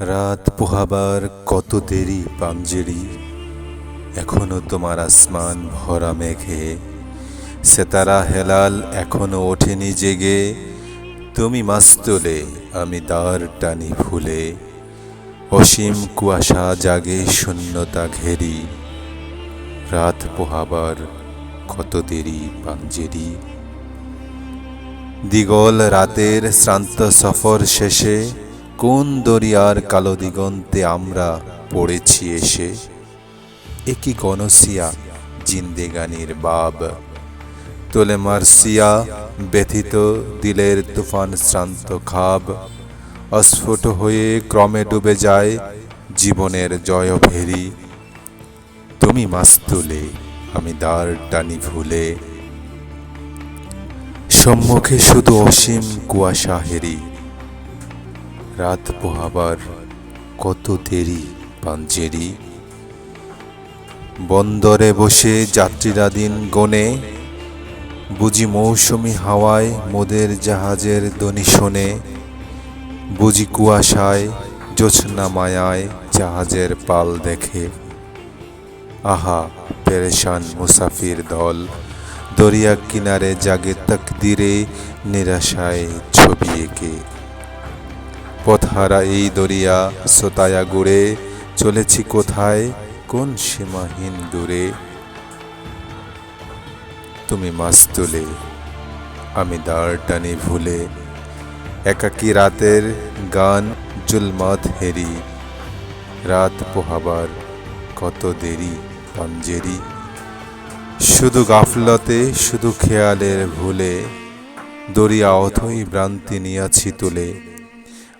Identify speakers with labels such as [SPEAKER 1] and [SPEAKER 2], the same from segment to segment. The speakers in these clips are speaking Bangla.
[SPEAKER 1] রাত পোহাবার কত দেরি পাঞ্জেরি, এখনও তোমার আসমান ভরা মেঘে। সেতারা হেলাল এখনও ওঠেনি জেগে, তুমি মাস্তলে, আমি দ্বার টানি ফুলে। অসীম কুয়াশা জাগে শূন্যতা ঘেরি, রাত পোহাবার কত দেরি পাঞ্জেরি। দিগল রাতের শ্রান্ত সফর শেষে কোন দরিয়ার কালো দিগন্তে আমরা পড়েছি এসে? একই গণসিয়া, জিন্দেগানির বাব। তোলে মার্সিয়া ব্যথিত দিলের তুফান শ্রান্ত খাব। অস্ফুট হয়ে ক্রমে ডুবে যায় জীবনের জয় ভেরি তুমি মাস তুলে আমি দ্বার টানি ভুলে। সম্মুখে শুধু অসীম কুয়াশা হেরি। রাত পোহাবার কত দেরি পাঞ্জেরি? বন্দরে বসে যাত্রীরা দিন গনে, বুঝি মৌসুমি হাওয়ায় মোদের জাহাজের দনি শোনে, বুঝি কুয়াশায় জোছনা মায়ায় জাহাজের পাল দেখে। আহা, পেরেশান মুসাফির দল, দরিয়া কিনারে জাগে তকদিরে, নিরাশায় ছবি এঁকে। পথহারা এই দরিয়া সোতায়া গুড়ে, চলেছি কোথায়? কোন সীমাহীন দূরে? তুমি মাস্তুলে আমি দাঁড় টানি ভুলে, একাকি রাতের গান জুলমাত হেরি, রাত পোহাবার কত দেরি পাঞ্জেরি। শুধু গাফলতে, শুধু খেয়ালের ভুলে, দরিয়া অথই ভ্রান্তি নিয়াছি তুলে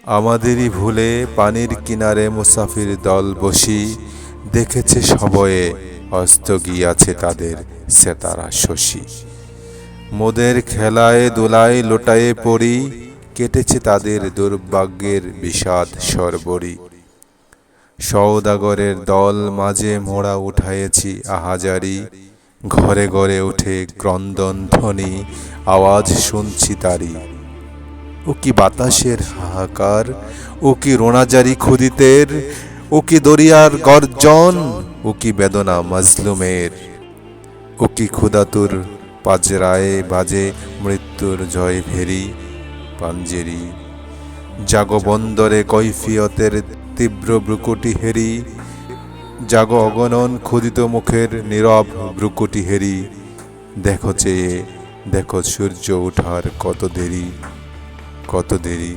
[SPEAKER 1] আমাদেরই ভুলে পানির কিনারে মুসাফির দল বসি দেখেছে সবয়ে অস্ত গিয়াছে তাদের সেতারা শশী। মোদের খেলায় দোলায় লোটায়ে পড়ি, কেটেছে তাদের দুর্ভাগ্যের বিষাদ সরবরি। সৌদাগরের দল মাঝে মোড়া উঠায়েছি আহাজারি, ঘরে ঘরে উঠে ক্রন্দন ধ্বনি আওয়াজ শুনছি তারি। ও কি বাতাসের হাহাকার? ও কি রোনাজারি খুদিতের ও কি দরিয়ার গর্জন? ও কি বেদনা মাজলুমের? ও কি ক্ষুদাতুর পাজরায়ে বাজে মৃত্যুর জয় ভেরি পাঞ্জেরি? জাগো বন্দরে কৈফিয়তের তীব্র ব্রুকুটি হেরি। জাগো অগণন ক্ষুদিত মুখের নীরব ব্রুকুটি হেরি। দেখো চেয়ে, দেখো সূর্য ওঠার কত দেরি। কত দেরি